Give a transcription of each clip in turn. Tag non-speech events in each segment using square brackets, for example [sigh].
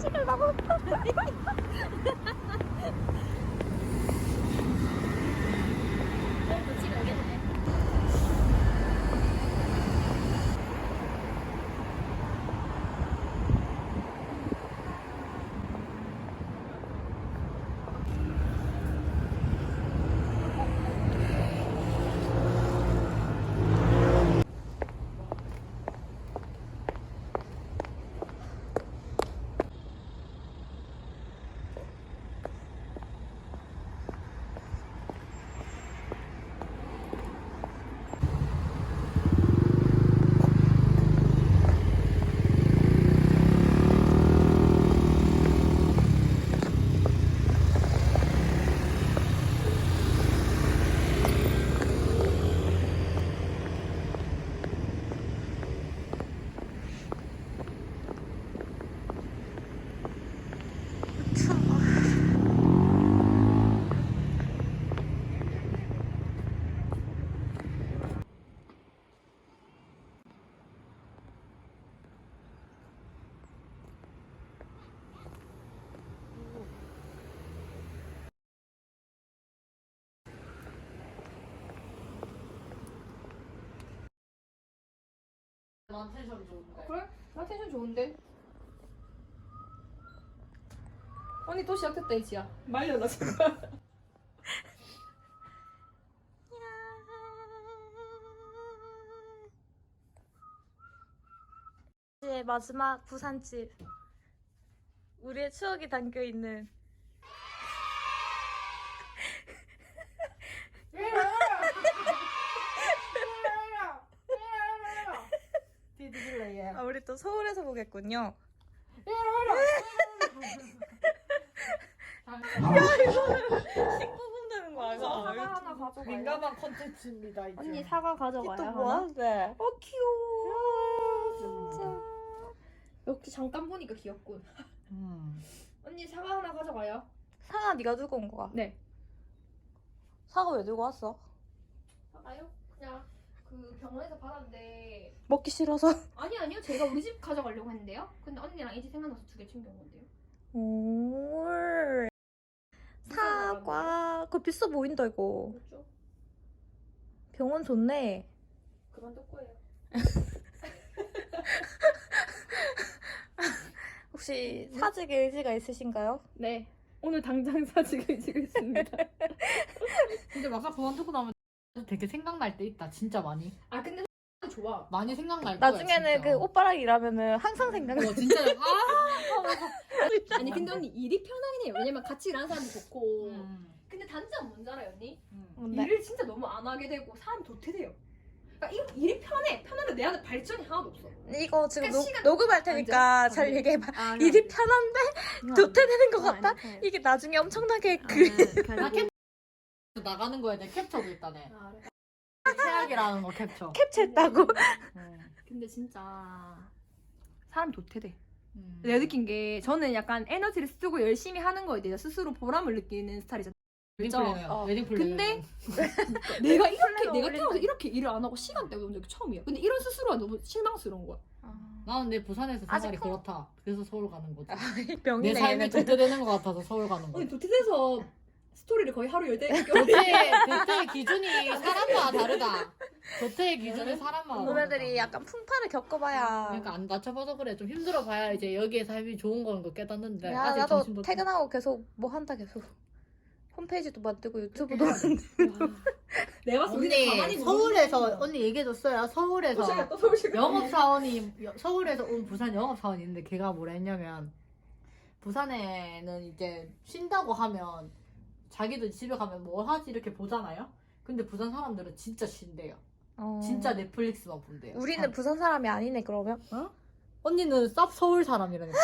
찍으려고. 그 [laughs] 래도 찍어야겠네. 난 텐션 좋은데. 그래? 나 텐션 좋은데? 언니 또 시작됐다 이지야 말려 나 지금 이제 마지막 부산집. 우리의 추억이 담겨 있는. 해. 아, 우리 또 서울에서 보겠군요. 식구분 되는 거? 사과 하나 가져가요 민감한 컨텐츠입니다 이제. 언니 사과 가져가요 또 하나? 뭐하는데? 어 귀여워 진짜 역시 잠깐 보니까 귀엽군 음. 언니 사과 하나 가져가요 상아 네가 들고 온 거야? 네 사과 왜 들고 왔어? 사과요? 그냥 그 병원에서 받았는데 먹기 싫어서. [laughs] 아니 아니요 제가 우리 집 가져가려고 했는데요 근데 언니랑 이집 생각나서 두 개 챙겨온 건데요 오. 사과. 그거 비싸 보인다 이거. 그렇죠? 병원 좋네. 그만둘 거예요 [laughs] 혹시 사직 의지가 있으신가요? 네 오늘 당장 [laughs] 사직을 지고 있습니다 근데 막상 그만두고 나면 되게 생각날 때 있다. 진짜 많이. 아 근데 좋아 많이 생각날 거야. 나중에는 진짜. 그 오빠랑 일하면은 항상 생각나. 어, 진짜 [laughs] 아. 아니 근데 언니 일이 편하긴 해요 왜냐면 같이 일하는 사람도 좋고 음. 근데 단점 뭔지 알아요 언니? 음. 일을 진짜 너무 안 하게 되고 사람이 도태돼요 그러니까 이 일이 편해 편한데 내 안에 발전이 하나도 없어 이거 지금 그러니까 녹, 시간- 녹음할 테니까 안 돼. 잘. 얘기해봐. 아, 일이 편한데 도태되는 것 같다? 이게 나중에 엄청나게 그 [laughs] 나 캡... 나가는 거에 대해 캡처도 있다네. 아. 최악이라는 거 캡처. 캡처했다고. 음. 근데 진짜 사람 도태돼 음. 내가 느낀 게 저는 약간 에너지를 쓰고 열심히 하는 거에 대해서 스스로 보람을 느끼는 스타일이잖아 웨딩 진짜. 플래너요. 어. 웨딩 [laughs] 플래너. 근데 내가 이렇게 내가. 태어나서 이렇게 일을 안 하고 시간대가 온 적이 처음이야 근데 이런 스스로가 너무 실망스러운 거야 나는 내 부산에서 아직 생활이 그- 그렇다. 그래서 서울 가는 거지. 내 병이네 삶이 얘네들. 도태되는 것 같아서 서울 가는 아니 거지. 도태돼서 스토리를 거의 하루 열대 도태, 도태의 기준이 사람마다 다르다. 도태의 기준이 사람마다 다르다. 약간 풍파를 겪어봐야. 그러니까 안 다쳐봐서 그래. 좀 힘들어 봐야 이제 여기에 삶이 좋은 거는 거 깨닫는데 야 아직 나도 정신도 퇴근하고 계속 뭐 한다 계속. 홈페이지도 만들고 유튜브도 [laughs] 내가 봤을 때 언니 가만히 서울에서 언니 얘기해줬어요. 서울에서 서울에 또 서울시 영업 사원이 서울에서 온 부산 영업 사원이 있는데 걔가 뭐라 했냐면 부산에는 이제 쉰다고 하면 자기도 집에 가면 뭐 하지 이렇게 보잖아요. 근데 부산 사람들은 진짜 쉰대요. 어. 진짜 넷플릭스만 본대요. 우리는 참. 부산 사람이 아니네 그러면. 언니는 쌉 서울 사람이라니까.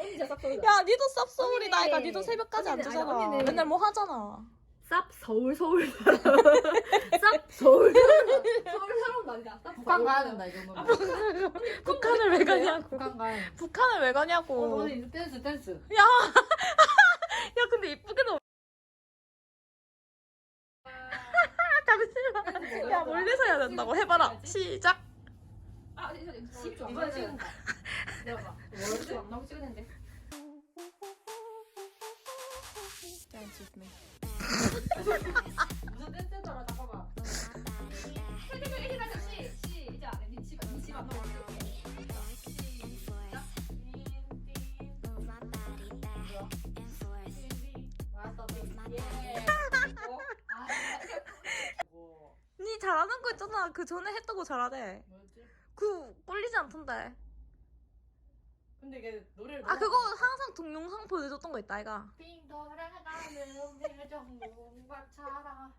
언니 진짜 싹 서울 야 니도 쌉 서울이다 언니네. 이가 니도 새벽까지 안 언니는- 아니, 자잖아. 언니는- 맨날 뭐 하잖아. 쌉 서울 서울 [laughs] 쌉 서울 서울 사람도 아니다 쌉 북한 서울 가야 사람. 된다 이 정도면. 북한을 왜 가냐고. 북한 가야 된다. 북한을 왜 어, 가냐고. 언니 댄스 댄스. 야 근데 이쁘게 나와. 잠시만. 야 멀리서 해야 된다고 해봐라. 시작. 아, 이거 집 좀. 이거는- 찍는다. [laughs] 내가 봐. 월드 안 나오고 찍었는데. Dance with me. 무슨 댄스더라 아, 그 전에 했던 거 잘하대. 뭐였지? 그 꿀리지 않던데. 근데 이게 노래를 아 그거 항상 동영상 보여줬던 거 있다 아이가. 빙돌아가는 표정 눈밭처럼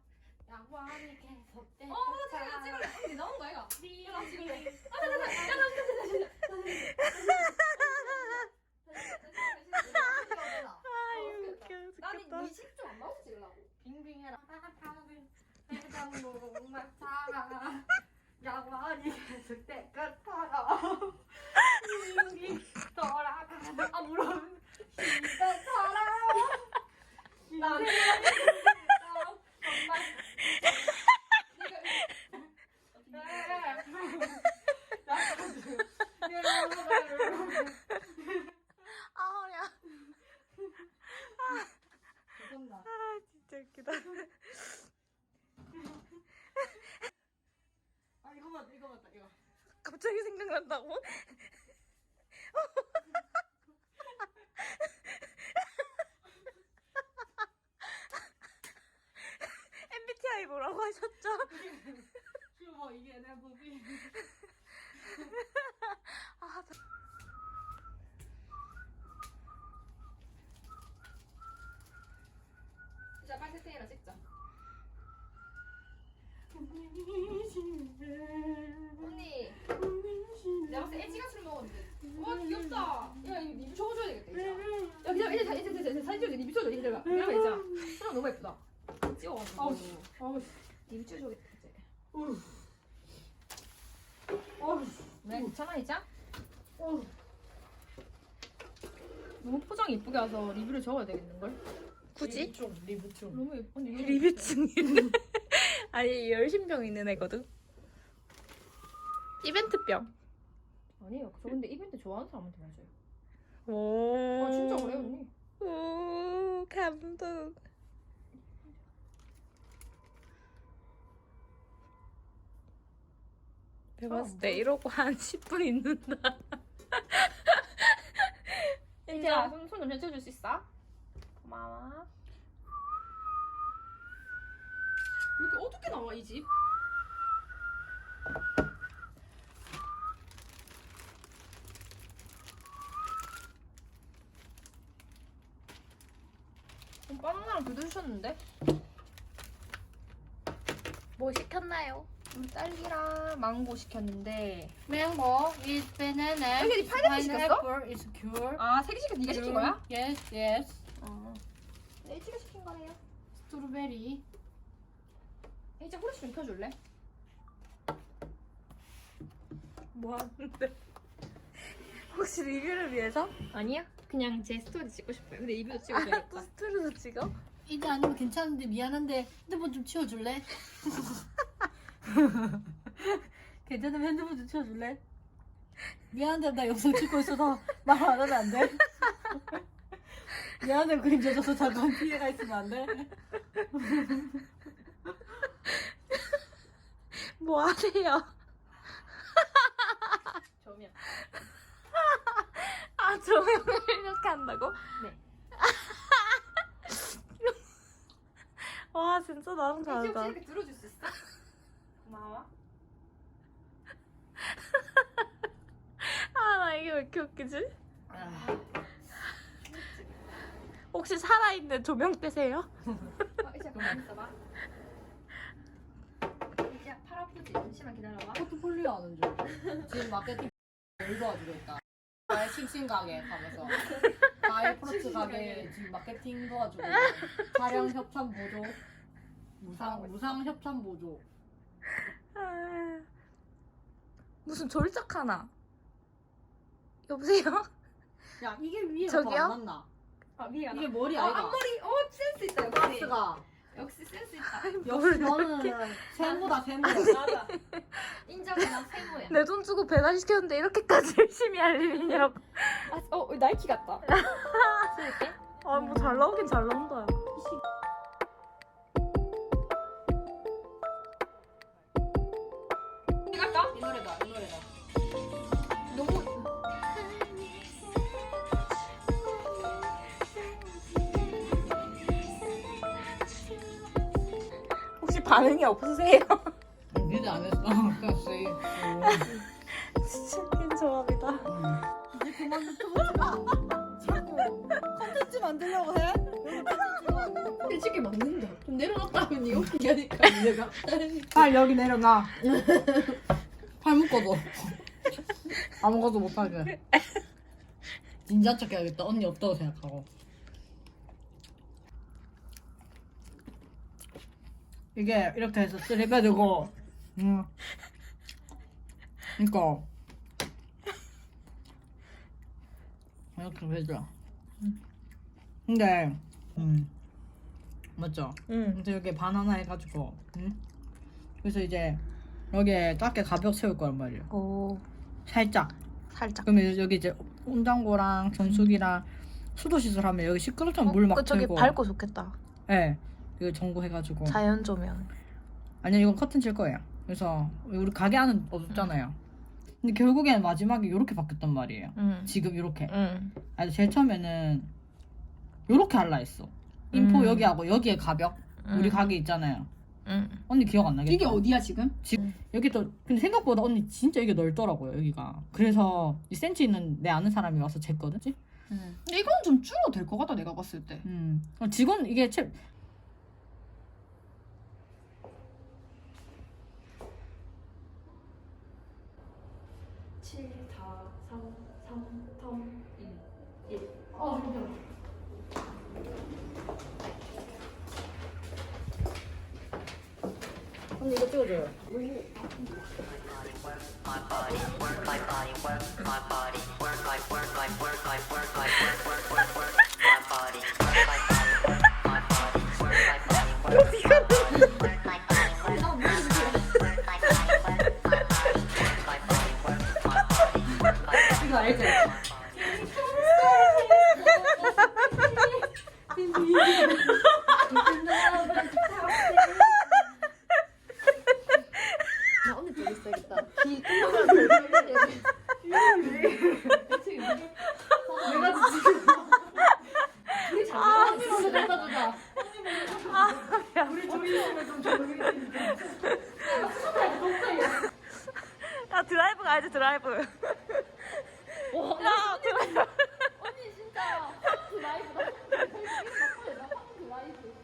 양반이 계속 어, 맞아, 자기가 찍을래. 근데 거야, 이거. 야, 나 찍을래. 아, 잠깐, 잠깐, 잠깐, 잠깐, 잠깐, 잠깐. 기다. 아 이거 맞다 이거 맞다 이거. 갑자기 생각난다고? MBTI 뭐라고 하셨죠? 휴머 이게 내 무비. 아, 자, 빨리 세팅해라, 찍자. 언니, 내가 봤을 때 엣지가 술 먹었는데. 와, 귀엽다. 야, 이거 리뷰 적어줘야 되겠다, 이제. 야, 기다려, 이제, 이제, 이제, 이제 사진 찍어줘. 리뷰 찍어줘, 기다려봐. 기다려봐, 있잖아. 사람 너무 예쁘다. 찍어가지고. 아우, 아우, 리뷰 찍어줘야겠다, 이제. 어우. 어우, 네, 괜찮아, 이제? 어우. 너무 포장 이쁘게 와서 리뷰를 적어야 되겠는 걸? 굳이? 리뷰 좀, 리뷰 좀. 너무 예쁜데. 리뷰 중이네. [laughs] 아니 열심병 있는 애거든. 이벤트병. 아니에요. 저 근데 이벤트 좋아하는 사람한테 맞아요. 오. 아, 진짜 그래, 언니. 오 감동. 내가 봤을 때 이러고 한 [laughs] 10분 있는다. [laughs] 인지야, 손, 손좀 찍어줄 수 있어? 고마워. 왜 이렇게 어둡게 나와, 이 집? 어, 바나나랑 두두 주셨는데? 뭐 시켰나요? 딸기랑 망고 시켰는데 Mango is banana. 여기 is 파인애플 시켰어? pineapple is cure. 아, 세 개 시켰 네가 시킨 거야? Yes, yes. 어. 네, 일찍 시킨 거래요. 스트로베리. 이제 후레쉬 좀 켜줄래? 뭐 하는데? [laughs] 혹시 리뷰를 위해서? 아니야. 그냥 제 스토리 찍고 싶어요. 근데 리뷰도 아, 또. 스토리도 찍어? 이제 아니면 괜찮은데 미안한데 핸드폰 좀 치워줄래? [laughs] [laughs] 괜찮으면 핸드폰 좀 치워줄래? 미안한데 나 영상 찍고 있어서 말 안 하면 안 돼? 미안한데 그림 젖어서 잠깐 피해가 있으면 안 돼? [laughs] 뭐 하세요? [laughs] 조명. 아 조명을 이렇게 한다고? 네. 와 진짜 나랑 다르다. 이렇게 들어줄 수 있어? 고마워. [laughs] 아 나 이게 왜 이렇게 웃기지? 아, 혹시 살아있는 조명대세요? [laughs] 어, 이제 가만 있어봐. 이제 팔 아프지? 잠시만 기다려봐. 포트폴리오 하는 중 지금 마케팅 [laughs] 읽어주고 있다 나의 싱싱 가게 가면서 나의 프로츠 가게 지금 마케팅 도와주고 촬영 협찬 보조 무상 무상 협찬 보조 아, 무슨 졸작 하나? 여보세요? [laughs] 야 이게 위에 저기요? 더안 났나? 아, 위에 이게 머리 어, 아이가? 앞머리. 어, 센스 있다. 역시. 박스가 역시 센스 있다. 역시 너는 세모다 세모 맞아. 인정해, 난 세모야. 내 돈 주고 배달시켰는데 이렇게까지 [laughs] 열심히 할 일이냐고. 아, 어 나이키 같다. [laughs] 아, 뭐 잘 나오긴 잘 나온다. 반응이 없으세요? 니도 안 했어. [laughs] 그냥 쎄. 진짜 웃긴 조합이다. 그만 유튜브 찍어. 자꾸 컨텐츠 만들려고 해? 솔직히 맞는다. 좀 내려놨다면 이거 웃기게 하니까 내가. 아 여기 내려놔. 팔 묶어도 아무것도 못하게. 진짜 척 해야겠다. 언니 없다고 생각하고. 이게 이렇게 해서 빼주고, 음. 그니까. 이렇게 해줘. 근데, 음. 맞죠? 응. 근데 여기 바나나 해가지고 응? 그래서 이제 여기에 작게 가볍게 세울 거란 말이에요 오, 살짝 살짝. 그러면 여기 이제 온장고랑 정수기랑 수도 시설하면 여기 시끄럽잖아 물막 그 저기 틀고 밝고 좋겠다. 예 이거 전구 해가지고. 자연 조명. 아니요 이건 커튼 칠 거예요. 그래서 우리 가게 안은 없잖아요. 근데 결국에는 마지막에 이렇게 바뀌었단 말이에요. 응. 지금 이렇게. 응. 아니 제일 처음에는 이렇게 할라 했어. 인포 음. 여기하고 여기에 가벽. 우리 가게 있잖아요. 응. 언니 기억 안 나겠다. 이게 어디야 지금? 여기 또 근데 생각보다 언니 진짜 이게 넓더라고요 여기가. 그래서 이 센치 있는 내 아는 사람이 와서 쟀거든 근데 이건 좀 줄어도 될것 같다 내가 봤을 때. 음. 어, 직원 이게 채 어, 잠깐만. 언니 이거 찍어줘요 가야지 드라이브. 야 드라이브. 언니 진짜 드라이브다. 드라이브.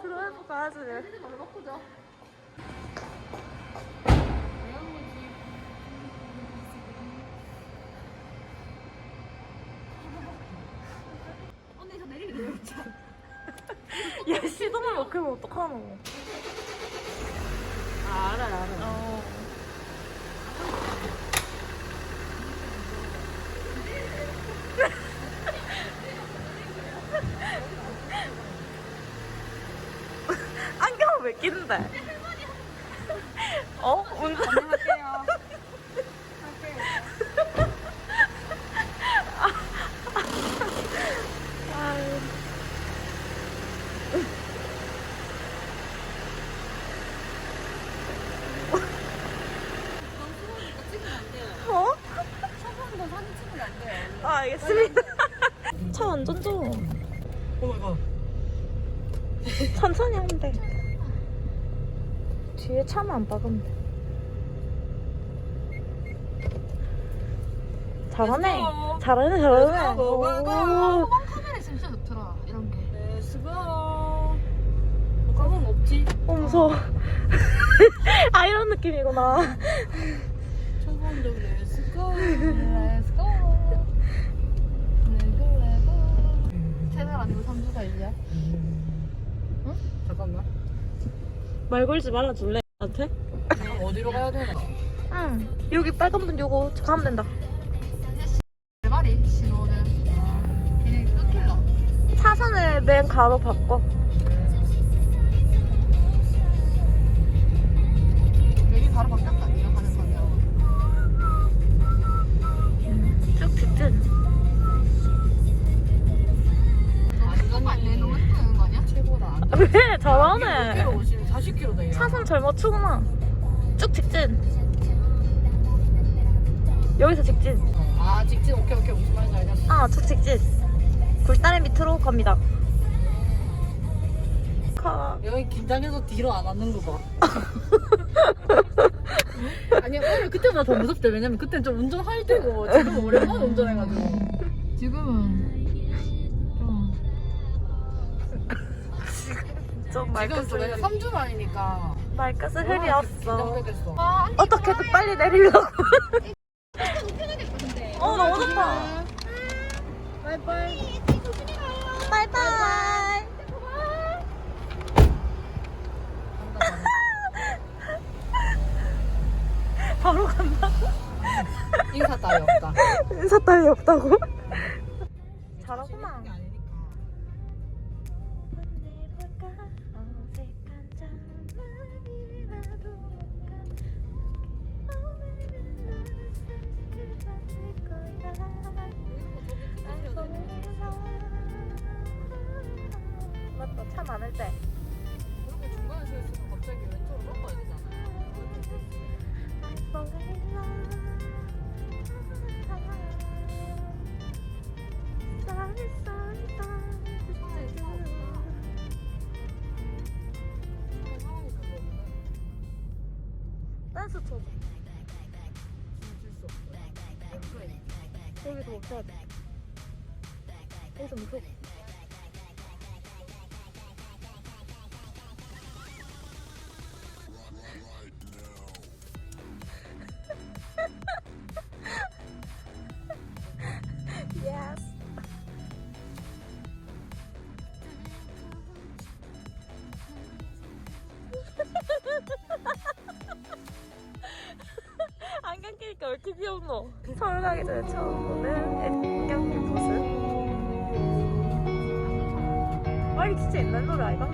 드라이브 가야지. 언니 저 내리기 야 시동을 못 끄면 어떡하노? 아 알아 알아 어. 왜 끼는데? [laughs] 어? 운전 안녕하세요. 아유. 어? 처음부터 사진 찍으면 안 돼요. 아, 알겠습니다. [laughs] 차 완전 좋아. 오 마이 갓 천천히 하면 돼. 뒤에 차만 안 박으면 돼. 잘하네. 잘하네, 잘하네. 오. 카메라 진짜 좋더라. 이런 게. 렛츠고 가방 없지? 어, 무서워. 아, 이런 느낌이구나. 초반도 렛츠고 Let's go. 레고 레고. 세살 아니고 삼두 살이야? 잠깐만 말 걸지 말아 줄래? 나한테? 어디로 가야 되나? 응. 여기 빨간 분 요거 저 가면 된다. 내 말이 신호는 그냥 끊길라. 차선을 맨 가로 바꿔. 음, 왜? 잘하네. 젊어 추구나. 쭉 직진. 여기서 직진. 아 직진 오케이 오케이 무슨 말인지 알겠어. 아, 쭉 직진. 굴다리 밑으로 갑니다. 가. 여기 긴장해서 뒤로 안 왔는 거 봐. [laughs] 아니 오늘 그때보다 더 무섭대 왜냐면 그때는 좀 운전할 때고 지금 오랜만에 운전해가지고 [laughs] 지금은 좀 말끝을 지금 또 3주 만이니까 말끝을 아, 흐리었어. 긴장되겠어. 어떻게 그 빨리 내리려고? 어 너무 좋다. 바이바이. 바로 간다. 인사 따위 없다. 인사 따위 없다고? 댄스 쳐줘 여기서 멈춰야 왜 이렇게 귀엽노? 서울 가기 전에 처음 보는 낀 모습. 와, 이거 진짜 옛날 노래 아이가?